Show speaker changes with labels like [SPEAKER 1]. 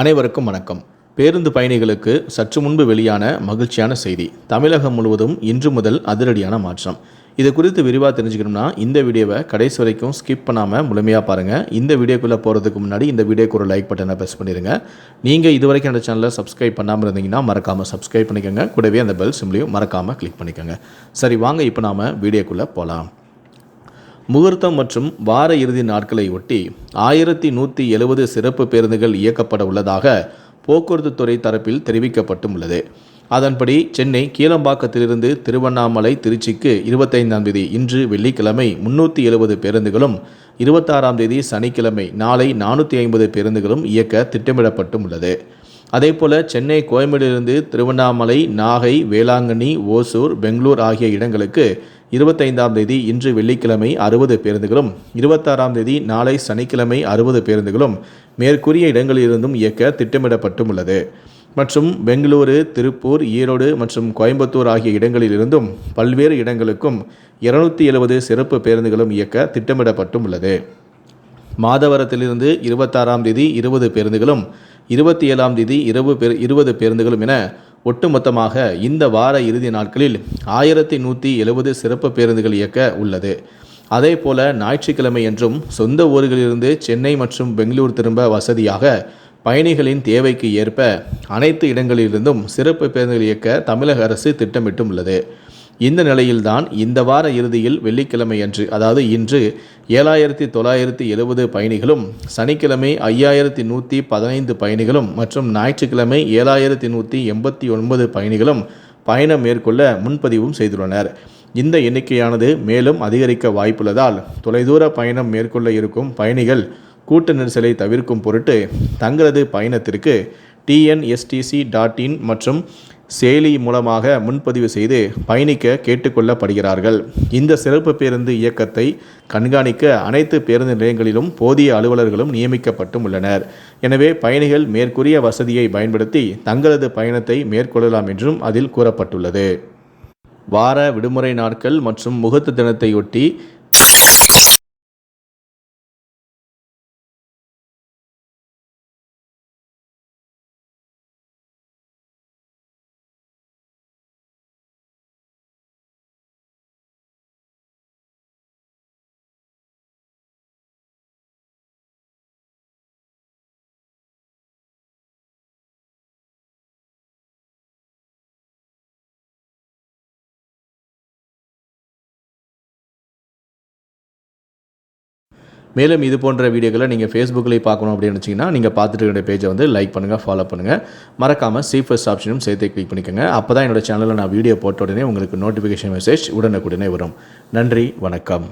[SPEAKER 1] அனைவருக்கும் வணக்கம். பேருந்து பயணிகளுக்கு சற்று முன்பு வெளியான மகிழ்ச்சியான செய்தி. தமிழகம் முழுவதும் இன்று முதல் அதிரடியான மாற்றம். இது குறித்து விரிவாக தெரிஞ்சுக்கணும்னா இந்த வீடியோவை கடைசி வரைக்கும் ஸ்கிப் பண்ணாமல் முழுமையாக பாருங்கள் இந்த வீடியோக்குள்ளே போகிறதுக்கு முன்னாடி இந்த வீடியோக்கு ஒரு லைக் பட்டனை ப்ரெஸ் பண்ணிடுங்க நீங்கள் இது வரைக்கும் அந்த சேனலை சப்ஸ்கிரைப் பண்ணாமல் இருந்தீங்கன்னா மறக்காமல் சப்ஸ்கிரைப் பண்ணிக்கோங்க. கூடவே அந்த பெல் சிம்லையும் மறக்காமல் கிளிக் பண்ணிக்கோங்க. சரி வாங்க இப்போ நாம் வீடியோக்குள்ளே போகலாம் முகூர்த்தம் மற்றும் வார இறுதி நாட்களை ஒட்டி ஆயிரத்தி நூற்றி எழுபது சிறப்பு பேருந்துகள் இயக்கப்பட உள்ளதாக போக்குவரத்து துறை தரப்பில் தெரிவிக்கப்பட்டும் உள்ளது. அதன்படி சென்னை கீழம்பாக்கத்திலிருந்து திருவண்ணாமலை திருச்சிக்கு இருபத்தைந்தாம் தேதி இன்று வெள்ளிக்கிழமை முன்னூற்றி எழுபது பேருந்துகளும் இருபத்தாறாம் தேதி சனிக்கிழமை நாளை நானூற்றி ஐம்பது பேருந்துகளும் இயக்க திட்டமிடப்பட்டும் உள்ளது. அதேபோல சென்னை கோயம்பேடிலிருந்து திருவண்ணாமலை நாகை வேளாங்கண்ணி ஓசூர் பெங்களூர் ஆகிய இடங்களுக்கு இருபத்தைந்தாம் தேதி இன்று வெள்ளிக்கிழமை அறுபது பேருந்துகளும் இருபத்தாறாம் தேதி நாளை சனிக்கிழமை அறுபது பேருந்துகளும் மேற்கூறிய இடங்களிலிருந்தும் இயக்க திட்டமிடப்பட்டும் உள்ளது மற்றும் பெங்களூரு திருப்பூர் ஈரோடு மற்றும் கோயம்புத்தூர் ஆகிய இடங்களிலிருந்தும் பல்வேறு இடங்களுக்கும் இருநூத்தி எழுபது சிறப்பு பேருந்துகளும் இயக்க திட்டமிடப்பட்டும் உள்ளது மாதவரத்திலிருந்து இருபத்தாறாம் தேதி இருபது பேருந்துகளும் இருபத்தி ஏழாம் தேதி இரவு பேர் இருபது பேருந்துகளும் என ஒட்டுமொத்தமாக இந்த வார இறுதி நாட்களில் ஆயிரத்தி நூற்றி எழுபது சிறப்பு பேருந்துகள் இயக்க உள்ளது. அதே போல ஞாயிற்றுக்கிழமை என்றும் சொந்த ஊர்களிலிருந்து சென்னை மற்றும் பெங்களூர் திரும்ப வசதியாக பயணிகளின் தேவைக்கு ஏற்ப அனைத்து இடங்களிலிருந்தும் சிறப்பு பேருந்துகள் இயக்க தமிழக அரசு திட்டமிட்டும் உள்ளது இந்த நிலையில்தான் இந்த வார இறுதியில் வெள்ளிக்கிழமை அன்று அதாவது இன்று ஏழாயிரத்தி தொள்ளாயிரத்தி எழுபது பயணிகளும் சனிக்கிழமை ஐயாயிரத்தி நூற்றி பதினைந்து பயணிகளும் மற்றும் ஞாயிற்றுக்கிழமை ஏழாயிரத்தி நூற்றி எண்பத்தி ஒன்பது பயணிகளும் பயணம் மேற்கொள்ள முன்பதிவும் செய்துள்ளனர். இந்த எண்ணிக்கையானது மேலும் அதிகரிக்க வாய்ப்புள்ளதால் தொலைதூர பயணம் மேற்கொள்ள இருக்கும் பயணிகள் கூட்ட நெரிசலை தவிர்க்கும் பொருட்டு தங்களது பயணத்திற்கு டிஎன்எஸ்டிசி டாட் இன் மற்றும் செயலி மூலமாக முன்பதிவு செய்து பயணிக்க கேட்டுக்கொள்ளப்படுகிறார்கள். இந்த சிறப்பு பேருந்து இயக்கத்தை கண்காணிக்க அனைத்து பேருந்து நிலையங்களிலும் போதிய அலுவலர்களும் நியமிக்கப்பட்டும் உள்ளனர். எனவே பயணிகள் மேற்கூறிய வசதியை பயன்படுத்தி தங்களது பயணத்தை மேற்கொள்ளலாம் என்றும் அதில் கூறப்பட்டுள்ளது. வார விடுமுறை நாட்கள் மற்றும் முகூர்த்த தினத்தையொட்டி மேலும் இது போன்ற வீடியோக்களை நீங்கள் ஃபேஸ்புக்கில் பார்க்கணும் அப்படின்னு நினச்சிங்கன்னா நீங்கள் பார்த்துட்டு இருக்கிற பேஜை வந்து லைக் பண்ணுங்கள் ஃபாலோ பண்ணுங்கள் மறக்காமல் சீஃபஸ்ட் ஆப்ஷனும் சேர்த்து கிளிக் பண்ணிக்கோங்க. அப்போ தான் என்னோட சேனலில் நான் வீடியோ போட்ட உடனே உங்களுக்கு நோட்டிஃபிகேஷன் மெசேஜ் உடனுக்குடனே வரும். நன்றி வணக்கம்.